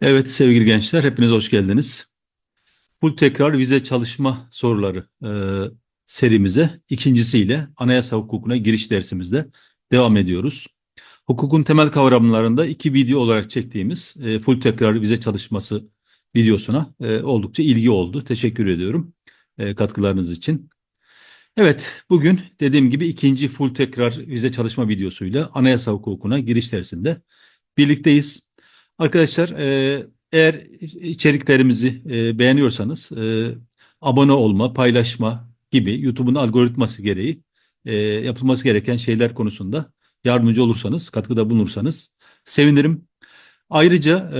Evet sevgili gençler hepiniz hoş geldiniz. Full tekrar vize çalışma soruları e, serimize ikincisiyle anayasa hukukuna giriş dersimizde devam ediyoruz. Hukukun temel kavramlarında iki video olarak çektiğimiz e, full tekrar vize çalışması videosuna e, oldukça ilgi oldu. Teşekkür ediyorum e, katkılarınız için. Evet bugün dediğim gibi ikinci full tekrar vize çalışma videosuyla anayasa hukukuna giriş dersinde birlikteyiz. Arkadaşlar e, eğer içeriklerimizi e, beğeniyorsanız e, abone olma, paylaşma gibi YouTube'un algoritması gereği yapılması gereken şeyler konusunda yardımcı olursanız, katkıda bulunursanız sevinirim. Ayrıca